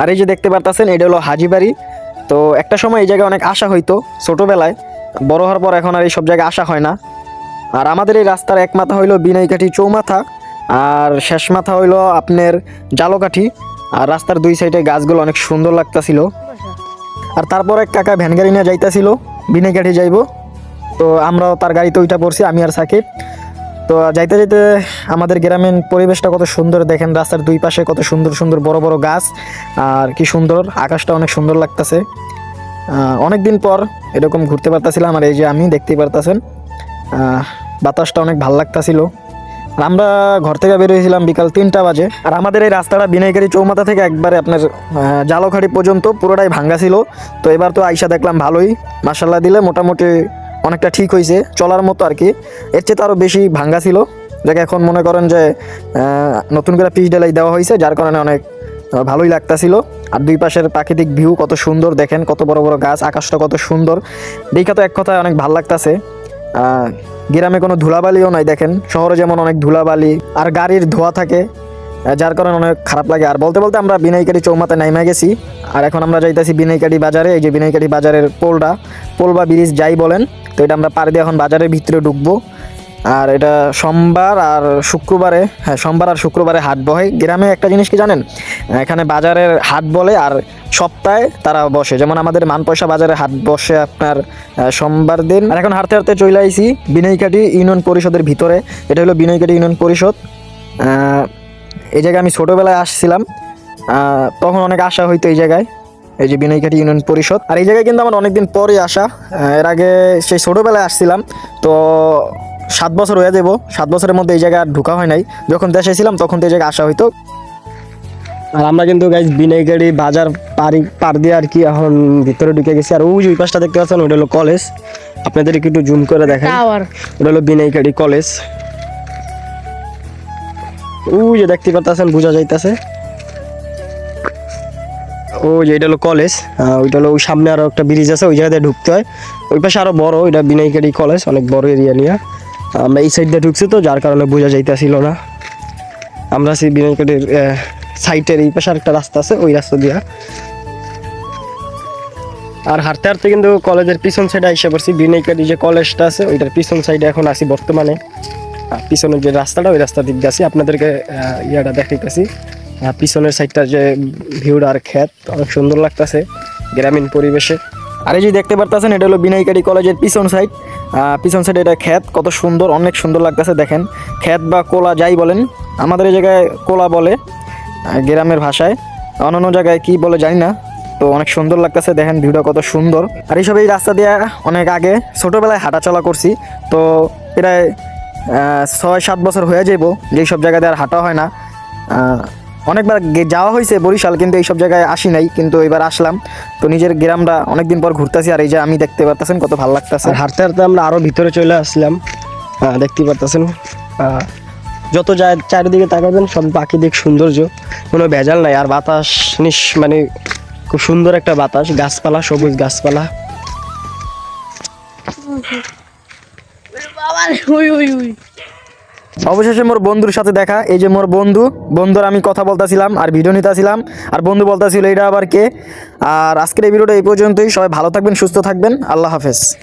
আর এই যে দেখতে পারতাছেন, এটা হলো হাজিবাড়ি তো একটা সময় এই জায়গায় অনেক আশা হইতো, ছোটোবেলায়। বড় হওয়ার পর এখন আর এই সব জায়গায় আসা হয় না। আর আমাদের এই রাস্তার এক মাথা হইল বিনাইকাঠি চৌমাথা, আর শেষ মাথা হইল আপনার জালকাঠি। আর রাস্তার দুই সাইডে গাছগুলো অনেক সুন্দর লাগতাছিল। আর তারপর এক কাকা ভ্যান গাড়ি নিয়ে যাইতাছিল, বিনাইকাঠি যাইবো। তো আমরাও তার গাড়িতে ওইটা পড়ছি, আমি আর সাকিব। তো যাইতে যাইতে আমাদের গ্রামীণ পরিবেশটা কত সুন্দর, দেখেন রাস্তার দুই পাশে কত সুন্দর সুন্দর বড় বড় গাছ, আর কি সুন্দর, আকাশটা অনেক সুন্দর লাগতেছে। অনেক দিন পর এরকম ঘুরতে পারতাছিলাম, আর এই যে আমি দেখতেই পারতাছেন বাতাসটা অনেক ভালো লাগতাছিল। আমরা ঘর থেকে বের হয়েছিলাম বিকাল তিনটা বাজে, আর আমাদের এই রাস্তাটা বিনয়কারী চৌমাথা থেকে একবারে আপনার জালখাড়ি পর্যন্ত পুরোটাই ভাঙ্গা ছিল। তো এবার তো আইসা দেখলাম ভালোই মাসাল্লাহ দিলে মোটামুটি অনেকটা ঠিক হয়েছে, চলার মতো আর কি। এর চেয়ে তো আরও বেশি ভাঙ্গা ছিল। যাকে, এখন মনে করেন যে নতুন করে পিচ ডালাই দেওয়া হয়েছে, যার কারণে অনেক ভালোই লাগতাছিল। আর দুই পাশের প্রাকৃতিক ভিউ কত সুন্দর, দেখেন কত বড় বড় গাছ, আকাশটা কত সুন্দর। দেখা তো এক কথায় অনেক ভালো লাগতাছে। গ্রামে কোনো ধুলাবালিও নাই, দেখেন। শহরে যেমন অনেক ধুলাবালি, আর গাড়ির ধোয়া থাকে যার কারণে অনেক খারাপ লাগে। আর বলতে বলতে আমরা বিনাইকারি চৌমাতে নাইমা গেছি। আর এখন আমরা যাইতেছি বিনাইকারি বাজারে, এই যে বিনাইকারি বাজারের পোলটা, পোল বা ব্রিজ যাই বলেন তো এটা আমরা পার দিয়ে এখন বাজারের ভিতরে ঢুকবো। আর এটা সোমবার আর শুক্রবারে হ্যাঁ সোমবার আর শুক্রবারে হাট বহে। গ্রামে একটা জিনিস কি জানেন? এখানে বাজারের হাট বলে আর সপ্তাহে তারা বসে। যেমন আমাদের মানপয়সা বাজারে হাট বসে আপনার সোমবার দিন। আর এখন হাঁটতে হাঁটতে চলে আইছি বিনয়কাটি ইউনিয়ন পরিষদের ভিতরে। এটা হলো বিনয়কাটি ইউনিয়ন পরিষদ। এই জায়গায় আমি ছোটোবেলায় আসছিলাম। তখন অনেক আশা হইতো এই জায়গায়। এই যে বিনয়কাটি ইউনিয়ন পরিষদ। আর এই জায়গায় কিন্তু আমার অনেকদিন পরে আসা। এর আগে সেই ছোটোবেলায় আসছিলাম। তো সাত বছর হয়ে যাব। সাত বছরের মধ্যে এই জায়গায় আর ঢোকা হয় নাই। যখন দেশে ছিলাম তখন তো এই জায়গায় আসা হইতো। আর আমরা কিন্তু গাইজ বিনাইগাড়ি বাজার পারি পার দিয়ে আর কি এখন ভিতরে ঢুকে গেছি। আর ওই যে ওই পাশটা দেখতে পাচ্ছেন ওটা হলো কলেজ আপনাদের একটু জুম করে দেখেন ওটা হলো বিনাইগাড়ি কলেজ ওই যে দেখতে পাচ্ছেন বোঝা যাইতাছে। ওই যে এটা হলো কলেজ ওইটা হলো ওই সামনে আরও একটা ব্রিজ আছে ওই জায়গাতে ঢুকতে হয়। ওই পাশে আরও বড়, ওইটা বিনাইগাড়ি কলেজ অনেক বড় এরিয়া নিয়ে। আমরা এই সাইড দিয়ে ঢুকছি তো, যার কারণে বোঝা যাইতাছিল না। আমরা সেই বিনাইকাটির সাইটের এই পাশে একটা রাস্তা আছে, ওই রাস্তা দিয়া। আর হাঁটতে হাঁটতে কিন্তু কলেজের পিছন সাইডে এসে পড়ছি। বিনাইকাটি যে কলেজটা আছে, ওইটার পিছন সাইডে এখন আছি বর্তমানে। পিছনের যে রাস্তাটা, ওই রাস্তা দিক দিয়ে আছি। আপনাদেরকে ইয়াটা দেখাইতেছি। পিছনের সাইডটা যে ভিউটা আর ক্ষেত, অনেক সুন্দর লাগতেছে গ্রামীণ পরিবেশে। আর এই যে দেখতে পারতেছেন, এটা হলো বিনাইকারি কলেজের পিছন সাইড। পিছন সাইডে এটা ক্ষেত, কত সুন্দর, অনেক সুন্দর লাগতেছে, দেখেন। ক্ষেত বা কোলা যাই বলেন, আমাদের এই জায়গায় কোলা বলে গ্রামের ভাষায়। অন্যান্য জায়গায় কি বলে জানি না, তো অনেক সুন্দর লাগতেছে, দেখেন ভিউটা কত সুন্দর। আর এইসব এই রাস্তা দিয়ে অনেক আগে ছোটোবেলায় হাঁটাচলা করছি, তো প্রায় ছয় সাত বছর হয়ে যাইব, যেই সব জায়গাতে আর হাঁটা হয় না। অনেকবার গে- যাওয়া হয়েছে বরিশাল কিন্তু এইসব জায়গায় আসি নাই কিন্তু এবার আসলাম। তো নিজের গ্রামটা অনেকদিন পর ঘুরতেছি আর এই যে আমি দেখতে পারতেছেন কত ভালো লাগতেছে। আর হাঁটতে হাঁটতে আমরা আরও ভিতরে চলে আসলাম। দেখতে পারতেছেন যত যায় চারিদিকে তাকাবেন সব প্রাকৃতিক সৌন্দর্য কোনো ভেজাল নাই। আর বাতাস নিস মানে খুব সুন্দর একটা বাতাস গাছপালা সবুজ গাছপালা। বাবা ওই ওই ওই অবশেষে মোর বন্ধুর সাথে দেখা। এই যে মোর বন্ধু, বন্ধুর আমি কথা বলতেছিলাম আর ভিডিও নিতেছিলাম। আর বন্ধু বলতেছিল এটা আবার কে? আর আজকের এই ভিডিওটা এই পর্যন্তই। সবাই ভালো থাকবেন, সুস্থ থাকবেন। আল্লাহ হাফেজ।